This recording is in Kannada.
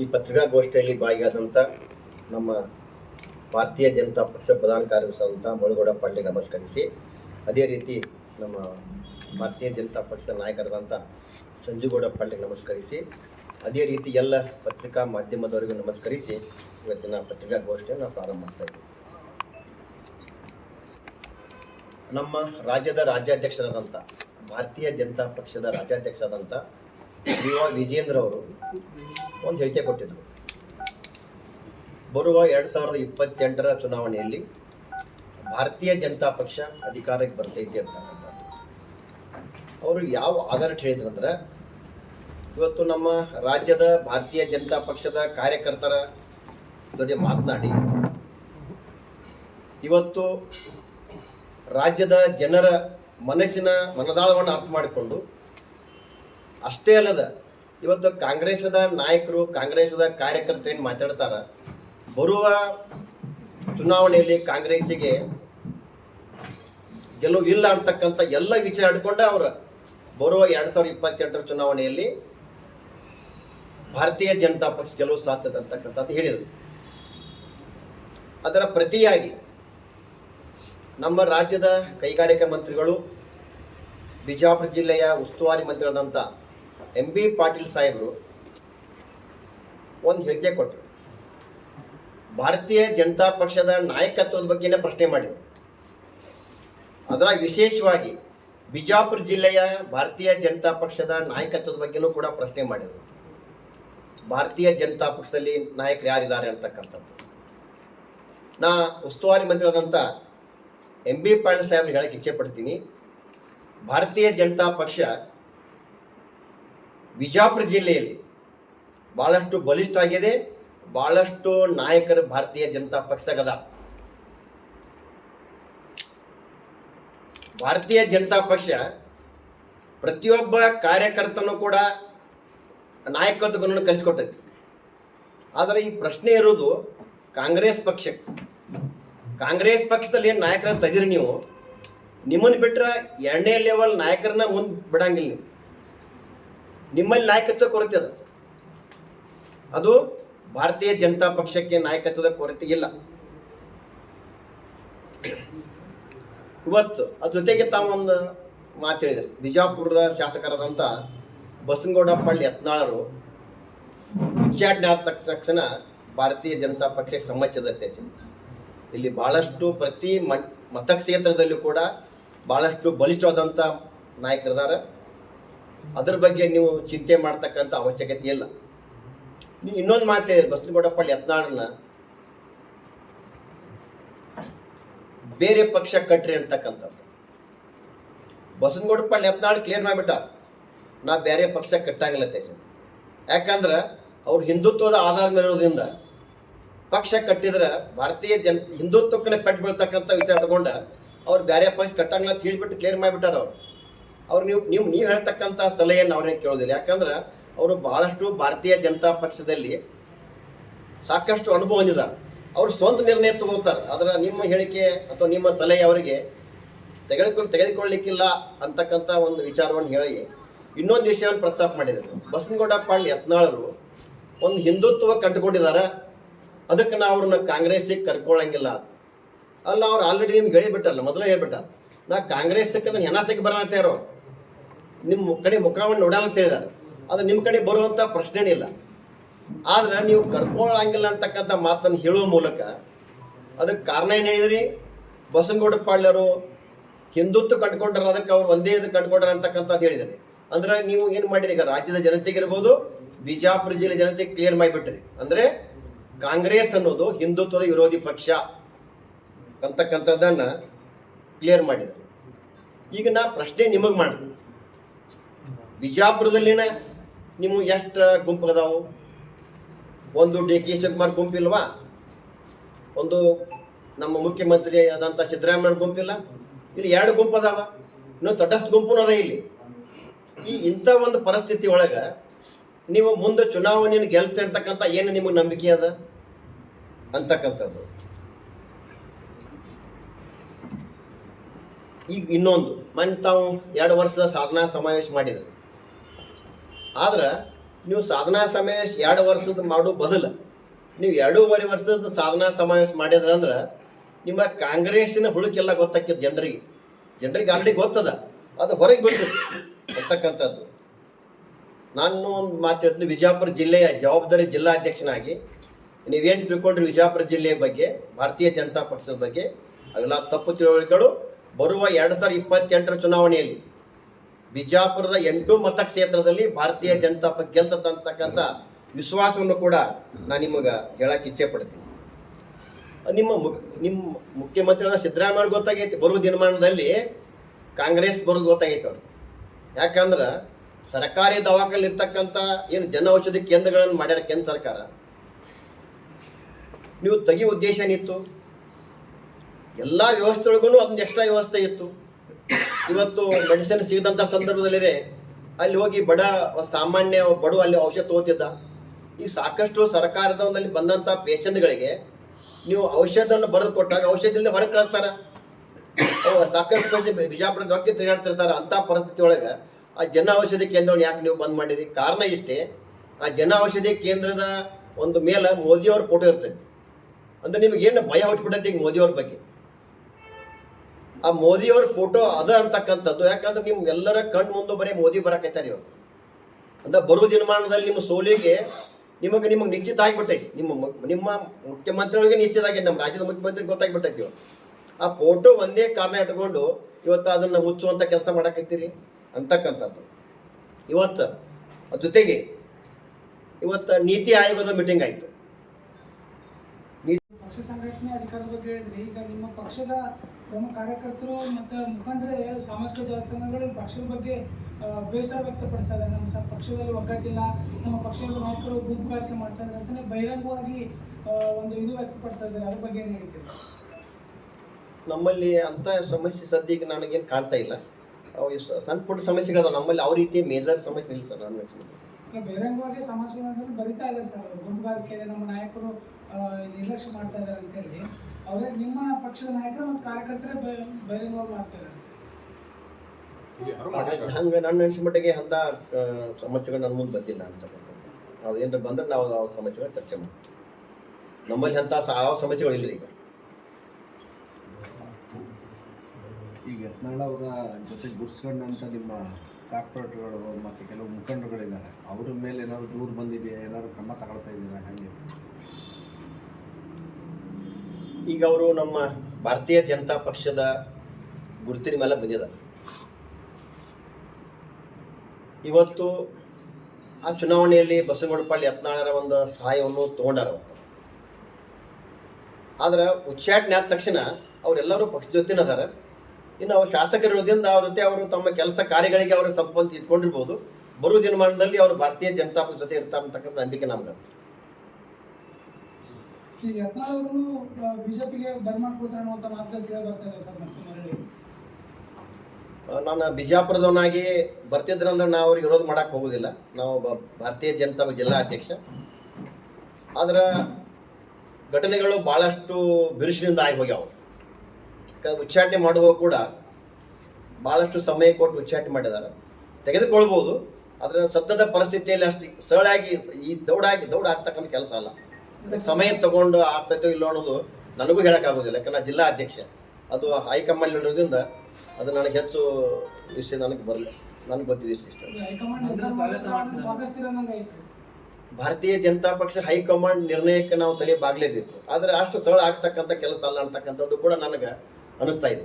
ಈ ಪತ್ರಿಕಾಗೋಷ್ಠಿಯಲ್ಲಿ ಭಾಗಿಯಾದಂಥ ನಮ್ಮ ಭಾರತೀಯ ಜನತಾ ಪಕ್ಷ ಪ್ರಧಾನ ಕಾರ್ಯದರ್ಶಿಯಾದಂಥ ಮುಳುಗೌಡ ಪಾಟೀಲ್ ನಮಸ್ಕರಿಸಿ, ಅದೇ ರೀತಿ ನಮ್ಮ ಭಾರತೀಯ ಜನತಾ ಪಕ್ಷದ ನಾಯಕರಾದಂಥ ಸಂಜುಗೌಡ ಪಾಟೀಲ್ ನಮಸ್ಕರಿಸಿ, ಅದೇ ರೀತಿ ಎಲ್ಲ ಪತ್ರಿಕಾ ಮಾಧ್ಯಮದವರಿಗೂ ನಮಸ್ಕರಿಸಿ ಇವತ್ತಿನ ಪತ್ರಿಕಾಗೋಷ್ಠಿಯನ್ನು ಪ್ರಾರಂಭ ಮಾಡ್ತಾಯಿದ್ದೀವಿ ನಮ್ಮ ರಾಜ್ಯದ ರಾಜ್ಯಾಧ್ಯಕ್ಷರಾದಂಥ ಭಾರತೀಯ ಜನತಾ ಪಕ್ಷದ ರಾಜ್ಯಾಧ್ಯಕ್ಷರಾದಂಥ ಯುವ ವಿಜೇಂದ್ರ ಅವರು ಒಂದು ಹೇಳಿಕೆ ಕೊಟ್ಟಿದ್ದರು ಬರುವ ಎರಡು ಸಾವಿರದ ಇಪ್ಪತ್ತೆಂಟರ ಚುನಾವಣೆಯಲ್ಲಿ ಭಾರತೀಯ ಜನತಾ ಪಕ್ಷ ಅಧಿಕಾರಕ್ಕೆ ಬರ್ತೈತಿ ಅಂತಕ್ಕಂಥದ್ದು. ಅವರು ಯಾವ ಆಧಾರ ಹೇಳಿದ್ರು ಅಂದ್ರೆ, ಇವತ್ತು ನಮ್ಮ ರಾಜ್ಯದ ಭಾರತೀಯ ಜನತಾ ಪಕ್ಷದ ಕಾರ್ಯಕರ್ತರ ಜೊತೆ ಮಾತನಾಡಿ, ಇವತ್ತು ರಾಜ್ಯದ ಜನರ ಮನಸ್ಸಿನ ಮನದಾಳವನ್ನು ಅರ್ಥ ಮಾಡಿಕೊಂಡು, ಅಷ್ಟೇ ಅಲ್ಲದ ಇವತ್ತು ಕಾಂಗ್ರೆಸ್ದ ನಾಯಕರು, ಕಾಂಗ್ರೆಸ್ದ ಕಾರ್ಯಕರ್ತರು ಏನು ಮಾತಾಡ್ತಾರ? ಬರುವ ಚುನಾವಣೆಯಲ್ಲಿ ಕಾಂಗ್ರೆಸ್ಸಿಗೆ ಗೆಲುವು ಇಲ್ಲ ಅಂತಕ್ಕಂಥ ಎಲ್ಲ ವಿಚಾರ ಇಟ್ಕೊಂಡ ಅವ್ರ. ಬರುವ ಎರಡು ಸಾವಿರದ ಇಪ್ಪತ್ತೆಂಟರ ಚುನಾವಣೆಯಲ್ಲಿ ಭಾರತೀಯ ಜನತಾ ಪಕ್ಷ ಗೆಲುವು ಸಾಧ್ಯತೆ ಅಂತಕ್ಕಂಥದ್ದು ಹೇಳಿದರು. ಅದರ ಪ್ರತಿಯಾಗಿ ನಮ್ಮ ರಾಜ್ಯದ ಕೈಗಾರಿಕಾ ಮಂತ್ರಿಗಳು, ಬಿಜಾಪುರ ಜಿಲ್ಲೆಯ ಉಸ್ತುವಾರಿ ಮಂತ್ರಿಯಾದಂಥ ಎಂ ಬಿ ಪಾಟೀಲ್ ಸಾಹೇಬರು ಒಂದು ಹೇಳಿಕೆ ಕೊಟ್ಟರು ಭಾರತೀಯ ಜನತಾ ಪಕ್ಷದ ನಾಯಕತ್ವದ ಬಗ್ಗೆನೇ ಪ್ರಶ್ನೆ ಮಾಡಿದರು. ಅದರಾಗ ವಿಶೇಷವಾಗಿ ಬಿಜಾಪುರ ಜಿಲ್ಲೆಯ ಭಾರತೀಯ ಜನತಾ ಪಕ್ಷದ ನಾಯಕತ್ವದ ಬಗ್ಗೆನೂ ಕೂಡ ಪ್ರಶ್ನೆ ಮಾಡಿದರು. ಭಾರತೀಯ ಜನತಾ ಪಕ್ಷದಲ್ಲಿ ನಾಯಕರು ಯಾರಿದ್ದಾರೆ ಅಂತಕ್ಕಂಥದ್ದು. ನಾ ಉಸ್ತುವಾರಿ ಮಂತ್ರಿಯಾದಂಥ ಎಂ ಬಿ ಪಾಟೀಲ್ ಸಾಹೇಬ್ರಿಗೆ ಹೇಳಕ್ಕೆ ಇಚ್ಛೆ ಪಡ್ತೀನಿ. ಭಾರತೀಯ ಜನತಾ ಪಕ್ಷ ವಿಜಾಪುರ ಜಿಲ್ಲೆಯಲ್ಲಿ ಭಾಳಷ್ಟು ಬಲಿಷ್ಠ ಆಗಿದೆ ಭಾಳಷ್ಟು ನಾಯಕರು ಭಾರತೀಯ ಜನತಾ ಪಕ್ಷದ ಭಾರತೀಯ ಜನತಾ ಪಕ್ಷ ಪ್ರತಿಯೊಬ್ಬ ಕಾರ್ಯಕರ್ತನೂ ಕೂಡ ನಾಯಕತ್ವ ಗುಣವನ್ನು ಕಲಿಸ್ಕೊಟ್ಟೈತಿ. ಆದರೆ ಈ ಪ್ರಶ್ನೆ ಇರೋದು ಕಾಂಗ್ರೆಸ್ ಪಕ್ಷಕ್ಕೆ. ಕಾಂಗ್ರೆಸ್ ಪಕ್ಷದಲ್ಲಿ ಏನು ನಾಯಕರನ್ನು ತೆಗೀರಿ ನೀವು? ನಿಮ್ಮನ್ನು ಬಿಟ್ಟರೆ ಎರಡನೇ ಲೆವೆಲ್ ನಾಯಕರನ್ನ ಮುಂದೆ ಬಿಡಂಗಿಲ್ಲ ನೀವು. ನಿಮ್ಮಲ್ಲಿ ನಾಯಕತ್ವ ಕೊರತೆ ಅದು. ಅದು ಭಾರತೀಯ ಜನತಾ ಪಕ್ಷಕ್ಕೆ ನಾಯಕತ್ವದ ಕೊರತೆ ಇಲ್ಲ. ಇವತ್ತು ಅದ್ರ ಜೊತೆಗೆ ತಾವೊಂದು ಮಾತು ಹೇಳಿದ್ರು. ಬಿಜಾಪುರದ ಶಾಸಕರಾದಂಥ ಬಸನಗೌಡ ಪಳ್ಳಿ ಯತ್ನಾಳರು ಉಚ್ಚಾಟನೆ ಆದ ತಕ್ಷಣ ಭಾರತೀಯ ಜನತಾ ಪಕ್ಷಕ್ಕೆ ಸಮಸ್ಯೆ ಇಲ್ಲಿ ಬಹಳಷ್ಟು ಪ್ರತಿ ಮತ ಮತಕ್ಷೇತ್ರದಲ್ಲೂ ಕೂಡ ಬಹಳಷ್ಟು ಬಲಿಷ್ಠವಾದಂಥ ನಾಯಕರಿದ್ದಾರೆ. ಅದ್ರ ಬಗ್ಗೆ ನೀವು ಚಿಂತೆ ಮಾಡ್ತಕ್ಕಂಥ ಅವಶ್ಯಕತೆ ಇಲ್ಲ. ನೀವು ಇನ್ನೊಂದು ಮಾತು ಬಸನಗೌಡಪ್ಪಳ್ಳಿ ಯತ್ನಾಳನ್ನ. ಬೇರೆ ಪಕ್ಷ ಕಟ್ರಿ ಅಂತಕ್ಕಂಥದ್ದು. ಬಸನಗೌಡಪ್ಪಳ್ಳಿ ಯತ್ನಾಳ್ ಕ್ಲಿಯರ್ ಮಾಡಿಬಿಟ್ಟ. ನಾ ಬೇರೆ ಪಕ್ಷ ಕಟ್ಟಂಗಿಲ್ಲ ತೇಜ. ಯಾಕಂದ್ರೆ ಅವ್ರು ಹಿಂದುತ್ವದ ಆಧಾರದ ಮೇಲಿರೋದ್ರಿಂದ ಪಕ್ಷ ಕಟ್ಟಿದ್ರೆ ಭಾರತೀಯ ಜನ, ಹಿಂದುತ್ವಕ್ಕೆ ಪೆಟ್ಟು ವಿಚಾರ ತಗೊಂಡ ಅವ್ರು ಬೇರೆ ಪಕ್ಷ ಕಟ್ಟಂಗಿಲ್ಲ ಅಂತ ಹೇಳಿಬಿಟ್ಟು ಕ್ಲಿಯರ್ ಮಾಡಿಬಿಟ್ಟಾರ ಅವ್ರು. ಅವ್ರು ನೀವು ನೀವು ನೀವು ಹೇಳ್ತಕ್ಕಂಥ ಸಲಹೆಯನ್ನು ಅವ್ರೇನು ಕೇಳೋದಿಲ್ಲ. ಯಾಕಂದ್ರೆ ಅವರು ಬಹಳಷ್ಟು ಭಾರತೀಯ ಜನತಾ ಪಕ್ಷದಲ್ಲಿ ಸಾಕಷ್ಟು ಅನುಭವ ಹೊಂದಿದ್ದಾರೆ ಅವರು ಸ್ವಂತ ನಿರ್ಣಯ ತಗೋತಾರೆ. ಅದರ ನಿಮ್ಮ ಹೇಳಿಕೆ ಅಥವಾ ನಿಮ್ಮ ಸಲಹೆ ಅವರಿಗೆ ತೆಗೆದುಕೊಂಡು ತೆಗೆದುಕೊಳ್ಳಿಕ್ಕಿಲ್ಲ ಅಂತಕ್ಕಂಥ ಒಂದು ವಿಚಾರವನ್ನು ಹೇಳಿ ಇನ್ನೊಂದು ವಿಷಯವನ್ನು ಪ್ರಸ್ತಾಪ ಮಾಡಿದರು ಬಸನಗೌಡ ಪಾಂಡೆ ಯತ್ನಾಳರು ಒಂದು ಹಿಂದುತ್ವ ಕಂಡುಕೊಂಡಿದ್ದಾರೆ. ಅದಕ್ಕೆ ನಾವು ಅವ್ರನ್ನ ಕಾಂಗ್ರೆಸ್ಸಿಗೆ ಕರ್ಕೊಳ್ಳಂಗಿಲ್ಲ ಅಲ್ಲ, ಅವ್ರು ಆಲ್ರೆಡಿ ನಿಮ್ಗೆ ಹೇಳಿಬಿಟ್ಟಾರಲ್ಲ, ಮೊದಲೇ ಹೇಳ್ಬಿಟ್ಟ ನಾ ಕಾಂಗ್ರೆಸ್ಸಕ್ಕೆ ಸಿಕ್ಕಿ ಬರೋಣ ಅಂತ ಇರೋ ನಿಮ್ಮ ಕಡೆ ಮುಖವನ್ನು ನೋಡಲ್ಲ ಅಂತ ಹೇಳಿದಾರೆ. ಅದು ನಿಮ್ಮ ಕಡೆ ಬರುವಂಥ ಪ್ರಶ್ನೆನೇ ಇಲ್ಲ. ಆದ್ರೆ ನೀವು ಕರ್ಕೊಳ್ಳಂಗಿಲ್ಲ ಅಂತಕ್ಕಂಥ ಮಾತನ್ನು ಹೇಳುವ ಮೂಲಕ ಅದಕ್ಕೆ ಕಾರಣ ಏನು ಹೇಳಿದ್ರಿ? ಬಸನಗೌಡ ಪಾಳ್ಯರು ಹಿಂದುತ್ವ ಕಂಡುಕೊಂಡ್ರ ಅದಕ್ಕೆ ಅವ್ರು ಒಂದೇ ಇದು ಕಂಡುಕೊಂಡ್ರ ಅಂತಕ್ಕಂಥದ್ದು ಹೇಳಿದ್ದಾರೆ. ಅಂದ್ರೆ ನೀವು ಏನು ಮಾಡಿರಿ? ಈಗ ರಾಜ್ಯದ ಜನತೆಗೆ ಇರ್ಬೋದು, ಬಿಜಾಪುರ ಜಿಲ್ಲೆ ಜನತೆಗೆ ಕ್ಲಿಯರ್ ಮಾಡಿಬಿಟ್ರಿ. ಅಂದ್ರೆ ಕಾಂಗ್ರೆಸ್ ಅನ್ನೋದು ಹಿಂದುತ್ವದ ವಿರೋಧಿ ಪಕ್ಷ ಅಂತಕ್ಕಂಥದ್ದನ್ನ ಕ್ಲಿಯರ್ ಮಾಡಿದ್ರಿ. ಈಗ ನಾ ಪ್ರಶ್ನೆ ನಿಮಗೆ ಮಾಡಿದೆ ಬಿಜಾಪುರದಲ್ಲಿನ ನಿಮ್ಮ ಎಷ್ಟು ಗುಂಪು ಅದಾವು? ಒಂದು ಡಿ ಕೆ ಶಿವಕುಮಾರ್ ಗುಂಪಿಲ್ವಾ ಒಂದು ನಮ್ಮ ಮುಖ್ಯಮಂತ್ರಿ ಆದಂಥ ಸಿದ್ದರಾಮಯ್ಯ ಗುಂಪಿಲ್ಲ ಇಲ್ಲಿ? ಎರಡು ಗುಂಪು ಅದಾವ. ಇನ್ನು ತಟಸ್ಥ ಗುಂಪು ಅದ ಇಲ್ಲಿ. ಈ ಇಂಥ ಒಂದು ಪರಿಸ್ಥಿತಿ ಒಳಗೆ ನೀವು ಮುಂದೆ ಚುನಾವಣೆಯನ್ನು ಗೆಲ್ತೆ ಅಂತಕ್ಕಂಥ ಏನು ನಿಮಗೆ ನಂಬಿಕೆ ಅದ? ಅಂತಕ್ಕಂಥದ್ದು. ಈಗ ಇನ್ನೊಂದು. ಮೊನ್ನೆ ತಾವು ಎರಡು ವರ್ಷದ ಸಾಧನಾ ಸಮಾವೇಶ ಮಾಡಿದರು. ಆದ್ರೆ ನೀವು ಸಾಧನಾ ಸಮಾವೇಶ ಎರಡು ವರ್ಷದ ಮಾಡೋ ಬದಲು. ನೀವು ಎರಡೂವರೆ ವರ್ಷದ ಸಾಧನಾ ಸಮಾವೇಶ ಮಾಡಿದ್ರ ಅಂದ್ರೆ ನಿಮ್ಮ ಕಾಂಗ್ರೆಸ್ಸಿನ ಹುಳುಕೆಲ್ಲ ಗೊತ್ತಾಕ್ಯದ ಜನರಿಗೆ. ಜನರಿಗೆ ಆಲ್ರೆಡಿ ಗೊತ್ತದ. ಅದು ಹೊರಗೆ ಬಿಡ್ತದೆ ಅಂತಕ್ಕಂಥದ್ದು. ನಾನು ಒಂದು ಮಾತು ಹೇಳ್ತೀನಿ ವಿಜಯಪುರ ಜಿಲ್ಲೆಯ ಜವಾಬ್ದಾರಿ ಜಿಲ್ಲಾಧ್ಯಕ್ಷನಾಗಿ ನೀವೇನು ತಿಳ್ಕೊಂಡ್ರಿ ವಿಜಯಪುರ ಜಿಲ್ಲೆಯ ಬಗ್ಗೆ, ಭಾರತೀಯ ಜನತಾ ಪಕ್ಷದ ಬಗ್ಗೆ? ಅವೆಲ್ಲ ತಪ್ಪು ತಿಳುವಳಿಕೆಗಳು ಬರುವ ಎರಡು ಸಾವಿರದ ಇಪ್ಪತ್ತೆಂಟರ ಚುನಾವಣೆಯಲ್ಲಿ ಬಿಜಾಪುರದ ಎಂಟು ಮತಕ್ಷೇತ್ರದಲ್ಲಿ ಭಾರತೀಯ ಜನತಾ ಪಕ್ಷ ಗೆಲ್ತಕ್ಕಂಥ ವಿಶ್ವಾಸವನ್ನು ಕೂಡ ನಾನು ನಿಮಗೆ ಹೇಳಕ್ಕೆ ಇಚ್ಛೆ ಪಡ್ತೀನಿ. ನಿಮ್ಮ ನಿಮ್ಮ ಮುಖ್ಯಮಂತ್ರಿಗಳ ಸಿದ್ದರಾಮಯ್ಯ ಗೊತ್ತಾಗೈತಿ, ಬರುವ ದಿನಮಾನದಲ್ಲಿ ಕಾಂಗ್ರೆಸ್ ಬರೋದು ಗೊತ್ತಾಗೈತೆ ಅವ್ರಿಗೆ. ಯಾಕಂದ್ರೆ ಸರ್ಕಾರಿ ದವಾಖಾನೆ ಇರ್ತಕ್ಕಂಥ ಏನು ಜನ ಔಷಧಿ ಕೇಂದ್ರಗಳನ್ನು ಮಾಡ್ಯಾರ ಕೇಂದ್ರ ಸರ್ಕಾರ. ನೀವು ತೆಗಿಯುವ ಉದ್ದೇಶ ಏನಿತ್ತು? ಎಲ್ಲ ವ್ಯವಸ್ಥೆಗಳಿಗೂ ಅದನ್ನ ಎಕ್ಸ್ಟ್ರಾ ವ್ಯವಸ್ಥೆ ಇತ್ತು. ಇವತ್ತು ಮೆಡಿಸಿನ್ ಸಿಗದಂಥ ಸಂದರ್ಭದಲ್ಲಿ ಅಲ್ಲಿ ಹೋಗಿ ಬಡ ಸಾಮಾನ್ಯ ಬಡವ ಅಲ್ಲಿ ಔಷಧ ತಗೋತಿದ್ದ. ಈಗ ಸಾಕಷ್ಟು ಸರ್ಕಾರದ ಒಂದಲ್ಲಿ ಬಂದಂಥ ಪೇಷಂಟ್ಗಳಿಗೆ ನೀವು ಔಷಧವನ್ನು ಬರೆದು ಕೊಟ್ಟಾಗ ಔಷಧದಿಂದ ಹೊರಗೆ ಕಳಿಸ್ತಾರ. ಸಾಕಷ್ಟು ಮಂದಿ ಬಿಜಾಪುರ ಡಾಕ್ಟರ್ ತಿರುಗಾಡ್ತಿರ್ತಾರ ಅಂತ ಪರಿಸ್ಥಿತಿ ಒಳಗೆ ಆ ಜನ ಔಷಧಿ ಕೇಂದ್ರವನ್ನು ಯಾಕೆ ನೀವು ಬಂದ್ ಮಾಡಿರಿ? ಕಾರಣ ಇಷ್ಟೇ, ಆ ಜನ ಔಷಧಿ ಕೇಂದ್ರದ ಒಂದು ಮೇಲೆ ಮೋದಿಯವ್ರ ಫೋಟೋ ಇರ್ತೈತಿ. ಅಂದ್ರೆ ನಿಮ್ಗೆ ಏನು ಭಯ ಹುಟ್ಬಿಟ್ಟೈತಿ ಈಗ ಮೋದಿಯವ್ರ ಬಗ್ಗೆ? ಆ ಮೋದಿಯವ್ರ ಫೋಟೋ ಅದ ಅಂತಕ್ಕಂಥದ್ದು. ಯಾಕಂದ್ರೆ ನಿಮ್ ಎಲ್ಲರ ಕಣ್ ಮುಂದೆ ಬರೀ ಮೋದಿ ಬರಕೈತಾರ ಇವ್ರು. ಅಂದ್ರೆ ಬರುವ ದಿನಮಾನದಲ್ಲಿ ನಿಮ್ಮ ಸೋಲಿಗೆ ನಿಮಗೆ ನಿಮಗೆ ನಿಶ್ಚಿತ ಆಗಿಬಿಟ್ಟೈತಿ. ನಿಮ್ಮ ನಿಮ್ಮ ಮುಖ್ಯಮಂತ್ರಿಗಳಿಗೆ ನಿಶ್ಚಿತ ಆಗೈತೆ ನಮ್ಮ ರಾಜ್ಯದ ಮುಖ್ಯಮಂತ್ರಿ ಗೊತ್ತಾಗ್ಬಿಟ್ಟೈತಿ ಆ ಫೋಟೋ ಒಂದೇ ಕಾರಣ ಇಟ್ಕೊಂಡು ಇವತ್ತು ಅದನ್ನ ಹುಚ್ಚುವಂಥ ಕೆಲಸ ಮಾಡಕತ್ತೀರಿ ಅಂತಕ್ಕಂಥದ್ದು. ಇವತ್ತು ಜೊತೆಗೆ ಇವತ್ತು ನೀತಿ ಆಯೋಗದ ಮೀಟಿಂಗ್ ಆಯ್ತು. ಪಕ್ಷ ಸಂಘಟನೆ ಅಧಿಕಾರದ ಬಗ್ಗೆ ಹೇಳಿದ್ರಿ. ಈಗ ನಿಮ್ಮ ಪಕ್ಷದ ಪ್ರಮುಖ ಕಾರ್ಯಕರ್ತರು ಮತ್ತು ಮುಖಂಡರೇ ಸಾಮಾಜಿಕ ಜಾಲತಾಣಗಳು ಪಕ್ಷದ ಬಗ್ಗೆ ಬೇಸರ ವ್ಯಕ್ತಪಡಿಸ್ತಾ ಇದ್ದಾರೆ. ನಮ್ಮ ಸ ಪಕ್ಷದಲ್ಲಿ ಒಗ್ಗಟ್ಟಿಲ್ಲ. ನಮ್ಮ ಪಕ್ಷದ ನಾಯಕರು ಗುಂಪುಗಾರಿಕೆ ಮಾಡ್ತಾ ಇದ್ದಾರೆ ಅಂತಲೇ ಬಹಿರಂಗವಾಗಿ ಒಂದು ಇದು ವ್ಯಕ್ತಪಡಿಸ್ತಾ ಇದ್ದಾರೆ. ಅದ್ರ ಬಗ್ಗೆ ಏನು ಹೇಳ್ತೀರಿ? ನಮ್ಮಲ್ಲಿ ಅಂಥ ಸಮಸ್ಯೆ ಸದ್ಯಕ್ಕೆ ನನಗೇನು ಕಾಣ್ತಾ ಇಲ್ಲ. ಅವು ಎಷ್ಟು ಸಣ್ಣ ಪುಟ್ಟ ಸಮಸ್ಯೆಗಳು ನಮ್ಮಲ್ಲಿ ಯಾವ ರೀತಿ ಮೇಜರ್ ಸಮಸ್ಯೆ ಇಲ್ಲ ಸರ್ ನನ್ನ ಬಹಿರಂಗವಾಗಿ ಸಾಮಾಜಿಕ ಬರಿತಾ ಇದ್ದಾರೆ ಸರ್ ಗುಂಪುಗಾರಿಕೆ ನಮ್ಮ ನಾಯಕರು ನಿರ್ಲಕ್ಷ್ಯ ಮಾಡ್ತಾ ಇದ್ದಾರೆ ಅಂತೇಳಿ. ಅವರೇ ನಿಮ್ಮ ಪಕ್ಷದ ನಾಯಕರು ಮತ್ತು ಕಾರ್ಯಕರ್ತರೇ ಬೈರಿಂಗ್ ಮಾಡ್ತಾರೆ. ಹಂಗೆ ನನ್ನ ಅನಿಸಿದ ಮಟ್ಟಿಗೆ ಅಂಥ ಸಮಸ್ಯೆಗಳು ನನ್ನ ಮುಂದೆ ಬಂದಿಲ್ಲ ಅನ್ಸಕ್ಕಂಥದ್ದು ಅದು ಏನಾರ ಬಂದ್ರೆ ನಾವು ಆ ಸಮಸ್ಯೆಗಳ ಚರ್ಚೆ ಮಾಡ್ತೀವಿ. ನಮ್ಮಲ್ಲಿ ಅಂಥ ಸ- ಯಾವ ಸಮಸ್ಯೆಗಳು ಇಲ್ಲ ಈಗ. ಈಗ ಯತ್ನಾಳ ಅವರ ಜೊತೆ ಗುರ್ಸ್ಕೊಂಡಂತ ನಿಮ್ಮ ಕಾರ್ಪೊರೇಟ್ಗಳು ಮತ್ತು ಕೆಲವು ಮುಖಂಡರುಗಳಿದ್ದಾರೆ. ಅವ್ರ ಮೇಲೆ ಏನಾದ್ರು ದೂರು ಬಂದಿದೆಯಾ? ಏನಾದ್ರು ಕ್ರಮ ತಗೊಳ್ತಾ ಇದ್ದೀರಾ? ಹಾಗೆ. ಈಗ ಅವರು ನಮ್ಮ ಭಾರತೀಯ ಜನತಾ ಪಕ್ಷದ ಗುರುತಿನ ಮೇಲೆ ಬಂದಿದ್ದಾರೆ. ಇವತ್ತು ಆ ಚುನಾವಣೆಯಲ್ಲಿ ಬಸವನಗೌಡಪಾಳ್ಯ ಯತ್ನಾಳರ ಒಂದು ಸಹಾಯವನ್ನು ತಗೊಂಡಾರ ಆದ್ರೆ ಉಚ್ಚಾಟನೆ ಆದ ತಕ್ಷಣ ಅವರೆಲ್ಲರೂ ಪಕ್ಷ ಜೊತೆನ ಅದಾರ. ಇನ್ನು ಅವ್ರು ಶಾಸಕರಿರೋದ್ರಿಂದ ಅವ್ರ ಜೊತೆ ಅವರು ತಮ್ಮ ಕೆಲಸ ಕಾರ್ಯಗಳಿಗೆ ಅವರು ಸಂಪಂತ ಇಟ್ಕೊಂಡಿರ್ಬೋದು. ಬರುವ ದಿನಮಾನದಲ್ಲಿ ಅವರು ಭಾರತೀಯ ಜನತಾ ಪಕ್ಷ ಜೊತೆ ಇರ್ತಾರೆ ಅಂತಕ್ಕಂಥ ನಂಬಿಕೆ ನಮ್ಗೆ. ಬಿಜೆಪಿಗೆ ಮಾತುಗಳು ಕೇಳಿ ಬರ್ತಾ ಸರ್ ನಾನು ಬಿಜಾಪುರದವನಾಗಿ ಬರ್ತಿದ್ರಂದ್ರೆ ನಾವು ಅವ್ರಿಗೆ ವಿರೋಧ ಮಾಡೋಕೆ ಹೋಗೋದಿಲ್ಲ. ನಾವು ಭಾರತೀಯ ಜನತಾ ಜಿಲ್ಲಾ ಅಧ್ಯಕ್ಷ. ಆದ್ರೆ ಘಟನೆಗಳು ಭಾಳಷ್ಟು ಬಿರುಸಿನಿಂದ ಆಗಿ ಹೋಗ್ಯಾವ. ಉಚ್ಚಾಟನೆ ಮಾಡುವಾಗ ಕೂಡ ಭಾಳಷ್ಟು ಸಮಯ ಕೊಟ್ಟು ಉಚ್ಚಾಟನೆ ಮಾಡಿದ್ದಾರೆ. ತೆಗೆದುಕೊಳ್ಬೋದು, ಆದ್ರೆ ಸದ್ಯದ ಪರಿಸ್ಥಿತಿಯಲ್ಲಿ ಅಷ್ಟು ಸರಳಾಗಿ ಈ ದೌಡಾಗಿ, ದೌಡ ಆಗ್ತಕ್ಕಂಥ ಕೆಲಸ ಅಲ್ಲ. ಅದಕ್ಕೆ ಸಮಯ ತಗೊಂಡು ಆಗ್ತೈತೋ ಇಲ್ಲೋ ಅನ್ನೋದು ನನಗೂ ಹೇಳೋಕ್ಕಾಗೋದಿಲ್ಲ. ಯಾಕಂದ್ರೆ ಜಿಲ್ಲಾ ಅಧ್ಯಕ್ಷ. ಅದು ಹೈಕಮಾಂಡ್ ಇರೋದ್ರಿಂದ ಅದು ನನಗೆ ಹೆಚ್ಚು ವಿಷಯ ನನಗೆ ಬರಲಿಲ್ಲ ನನಗೆ ಇಷ್ಟು ಅನ್ನಂಗೆ ಭಾರತೀಯ ಜನತಾ ಪಕ್ಷ ಹೈಕಮಾಂಡ್ ನಿರ್ಣಯಕ್ಕೆ ನಾವು ತಲೆ ಬಾಗ್ಲೇಬೇಕು. ಆದರೆ ಅಷ್ಟು ಸರಳ ಆಗ್ತಕ್ಕಂಥ ಕೆಲಸ ಅಲ್ಲ ಅಂತಕ್ಕಂಥದ್ದು ಕೂಡ ನನಗೆ ಅನಿಸ್ತಾ ಇದೆ.